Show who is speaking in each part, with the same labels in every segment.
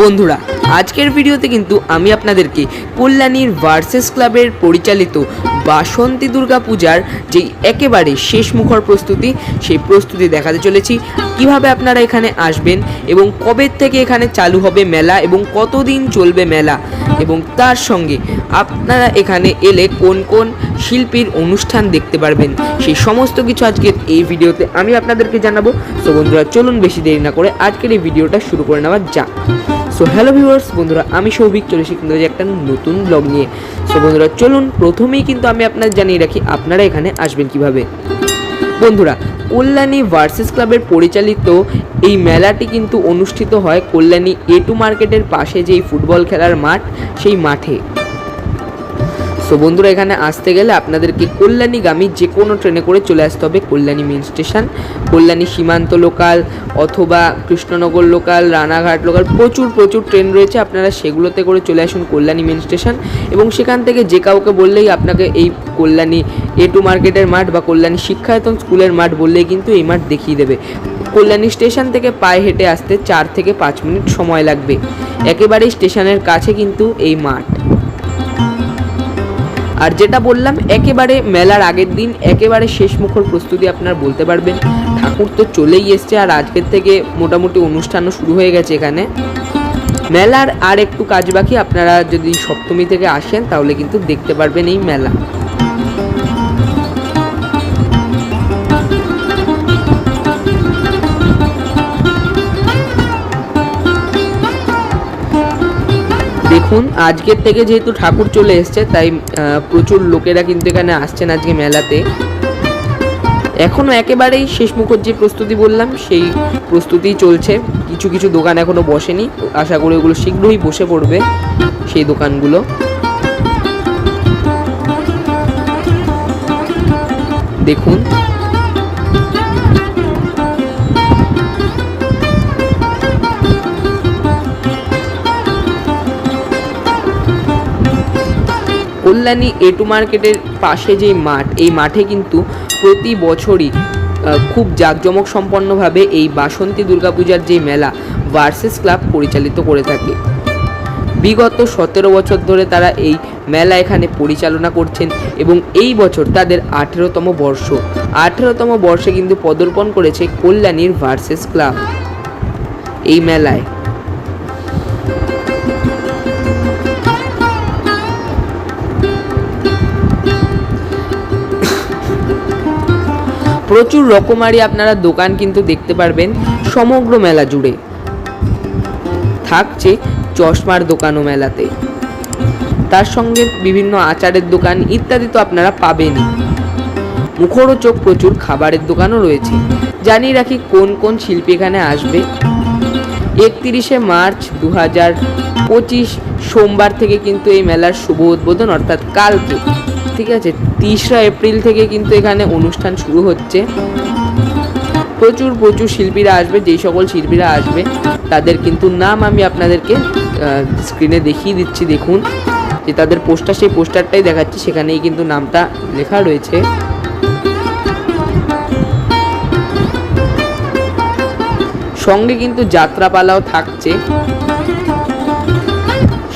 Speaker 1: বন্ধুরা, আজকের ভিডিওতে কিন্তু আমি আপনাদেরকে কল্যাণীর ভার্সেস ক্লাবের পরিচালিত বাসন্তী দুর্গা পূজার যেই একেবারে শেষ মুখর প্রস্তুতি, সেই প্রস্তুতি দেখাতে চলেছি। কীভাবে আপনারা এখানে আসবেন এবং কবে থেকে এখানে চালু হবে মেলা এবং কতদিন চলবে মেলা এবং তার সঙ্গে আপনারা এখানে এলে কোন কোন শিল্পীর অনুষ্ঠান দেখতে পারবেন, সেই সমস্ত কিছু আজকের এই ভিডিওতে আমি আপনাদেরকে জানাব। সো বন্ধুরা, চলুন বেশি দেরি না করে আজকের এই ভিডিওটা শুরু করে নেওয়া যাক। সো হ্যালো ভিউয়ার্স বন্ধুরা, আমি সৌভিক, চলে এসেছি কিন্তু একটা নতুন ব্লগ নিয়ে। সো বন্ধুরা, চলুন, প্রথমেই কিন্তু আমি আপনাদের জানিয়ে রাখি, আপনারা এখানে আসবেন কীভাবে। বন্ধুরা, কল্যাণী ভার্সেস ক্লাবের পরিচালিত এই মেলাটি কিন্তু অনুষ্ঠিত হয় কল্যাণী এ টু মার্কেটের পাশে যেই ফুটবল খেলার মাঠ, সেই মাঠে। সো বন্ধুরা, এখানে আসতে গেলে আপনাদেরকে কল্যাণীগামী যে কোনো ট্রেনে করে চলে আসতে হবে কল্যাণী মেন স্টেশন, কল্যাণী সীমান্ত লোকাল অথবা কৃষ্ণনগর লোকাল, রানাঘাট লোকাল, প্রচুর প্রচুর ট্রেন রয়েছে। আপনারা সেগুলোতে করে চলে আসুন কল্যাণী মেন স্টেশন এবং সেখান থেকে যে কাউকে বললেই আপনাকে এই কল্যাণী এ টু মার্কেটের মাঠ বা কল্যাণী শিক্ষায়তন স্কুলের মাঠ বললেই কিন্তু এই মাঠ দেখিয়ে দেবে। কল্যাণী স্টেশন থেকে পায়ে হেঁটে আসতে চার থেকে পাঁচ মিনিট সময় লাগবে। একেবারেই স্টেশনের কাছে কিন্তু এই মাঠ। আর যেটা বললাম, একেবারে মেলার আগের দিন, একেবারে শেষ মুখর প্রস্তুতি আপনার বলতে পারবেন। ঠাকুর তো চলেই এসছে, আর আজকের থেকে মোটামুটি অনুষ্ঠানও শুরু হয়ে গেছে এখানে। মেলার আর একটু কাজ বাকি, আপনারা যদি সপ্তমী থেকে আসেন, তাহলে কিন্তু দেখতে পারবেন এই মেলা। দেখুন, আজকের থেকে যেহেতু ঠাকুর চলে এসছে, তাই প্রচুর লোকেরা কিন্তু এখানে আসছেন আজকে মেলাতে। এখনও একেবারেই শেষ মুখর যে প্রস্তুতি বললাম, সেই প্রস্তুতি চলছে। কিছু কিছু দোকান এখনও বসেনি, আশা করি ওগুলো শীঘ্রই বসে পড়বে, সেই দোকানগুলো। দেখুন কল্যাণী এটু মার্কেটের পাশে যেই মাঠ, এই মাঠে কিন্তু প্রতি বছরই খুব জাঁকজমক সম্পন্নভাবে এই বাসন্তী দুর্গাপূজার যে মেলা, ভার্সেস ক্লাব পরিচালিত করে থাকে। বিগত সতেরো বছর ধরে তারা এই মেলা এখানে পরিচালনা করছেন এবং এই বছর তাদের আঠেরোতম বর্ষ। আঠেরোতম বর্ষে কিন্তু পদার্পণ করেছে কল্যাণীর ভার্সেস ক্লাব। এই মেলায় প্রচুর রকমারি আপনারা দোকান কিন্তু দেখতে পারবেন সমগ্র মেলা জুড়ে। থাকছে চশমার দোকানও মেলাতে। তার সঙ্গে বিভিন্ন আচারের দোকান ইত্যাদি তো আপনারা পাবেনই মুখরোচক প্রচুর, খাবারের দোকানও রয়েছে। জানিয়ে রাখি কোন কোন শিল্পী এখানে আসবে। একত্রিশে মার্চ দু হাজার পঁচিশ সোমবার থেকে কিন্তু এই মেলার শুভ উদ্বোধন, অর্থাৎ কালকে। ঠিক আছে তিসরা এপ্রিল থেকে কিন্তু এখানে অনুষ্ঠান শুরু হচ্ছে। প্রচুর প্রচুর শিল্পীরা আসবে, যেই সকল শিল্পীরা আসবে, তাদের কিন্তু নাম আমি আপনাদেরকে স্ক্রিনে দেখিয়ে দিচ্ছি, দেখুন। যে তাদের পোস্টার, সেই পোস্টারটাই দেখাচ্ছি, সেখানেই কিন্তু নামটা লেখা রয়েছে। সঙ্গে কিন্তু যাত্রাপালাও থাকছে।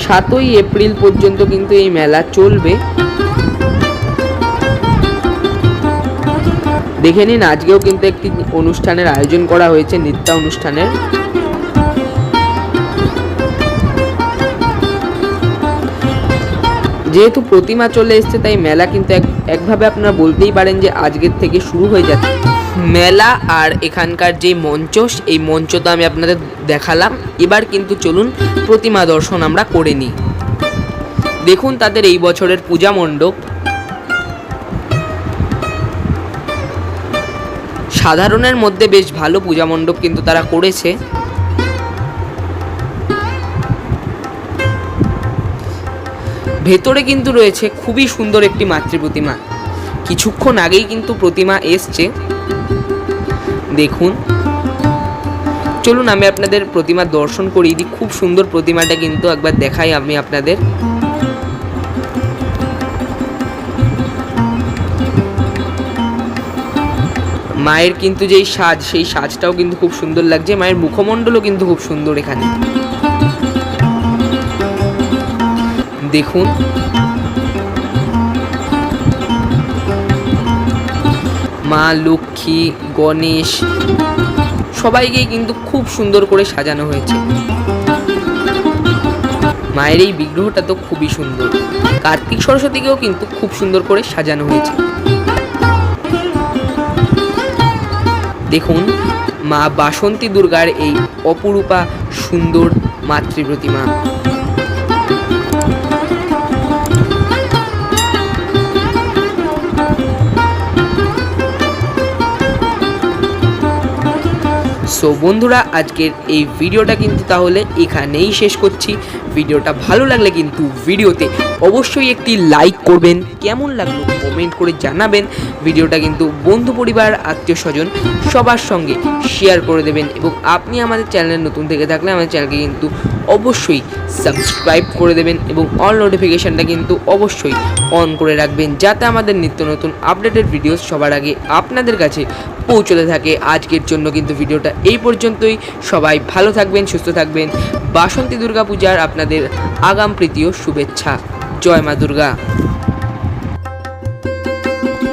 Speaker 1: সাতই এপ্রিল পর্যন্ত কিন্তু এই মেলা চলবে। দেখে নিন, আজকেও কিন্তু একটি অনুষ্ঠানের আয়োজন করা হয়েছে নৃত্য অনুষ্ঠানের যেহেতু প্রতিমা চলে এসছে, তাই মেলা কিন্তু এক, একভাবে আপনারা বলতেই পারেন যে আজকের থেকে শুরু হয়ে যাচ্ছে। মেলা আর এখানকার যে মঞ্চ এই মঞ্চ তো আমি আপনাদের দেখালাম। এবার কিন্তু চলুন প্রতিমা দর্শন আমরা করে নিই। দেখুন তাদের এই বছরের পূজা মণ্ডপ। সাধারণের মধ্যে বেশ ভালো পূজা মণ্ডপ কিন্তু তারা করেছে। ভেতরে কিন্তু রয়েছে খুবই সুন্দর একটি মাতৃ প্রতিমা। কিছুক্ষণ আগেই কিন্তু প্রতিমা এসছে। দেখুন। চলুন, আমি আপনাদের প্রতিমা দর্শন করিয়ে দিই। খুব সুন্দর প্রতিমাটা কিন্তু একবার দেখাই আমি আপনাদের। মায়ের কিন্তু যেই সাজ, সেই সাজটাও কিন্তু খুব সুন্দর লাগছে। মায়ের মুখমণ্ডলও কিন্তু খুব সুন্দর এখানে। দেখুন। মা, লক্ষ্মী, গণেশ সবাইকেই কিন্তু খুব সুন্দর করে সাজানো হয়েছে। মায়ের এই বিগ্রহটা তো খুবই সুন্দর। কার্তিক সরস্বতীকেও কিন্তু খুব সুন্দর করে সাজানো হয়েছে। দেখুন মা বাসন্তী দুর্গার এই অপরূপা সুন্দর মাতৃ সো বন্ধুরা, আজকের এই ভিডিওটা কিন্তু তাহলে এখানেই শেষ করছি। ভিডিওটা ভালো লাগলে কিন্তু ভিডিওতে অবশ্যই একটি লাইক করবেন, কেমন লাগল কমেন্ট করে জানাবেন। ভিডিওটা কিন্তু বন্ধু পরিবার, আত্মীয় স্বজন সবার সঙ্গে শেয়ার করে দেবেন এবং আপনি আমাদের চ্যানেলে নতুন থেকে থাকলে আমাদের চ্যানেলকে কিন্তু অবশ্যই সাবস্ক্রাইব করে দেবেন এবং অল নোটিফিকেশানটা কিন্তু অবশ্যই অন করে রাখবেন যাতে আমাদের নিত্য নতুন আপডেটেড ভিডিও সবার আগে আপনাদের কাছে পৌঁছতে থাকে। আজকের জন্য কিন্তু ভিডিওটা এই পর্যন্তই। সবাই ভালো থাকবেন, সুস্থ থাকবেন। বাসন্তী দুর্গা পূজার আপনাদের আগাম প্রীতি ও শুভেচ্ছা। জয় মা দুর্গা।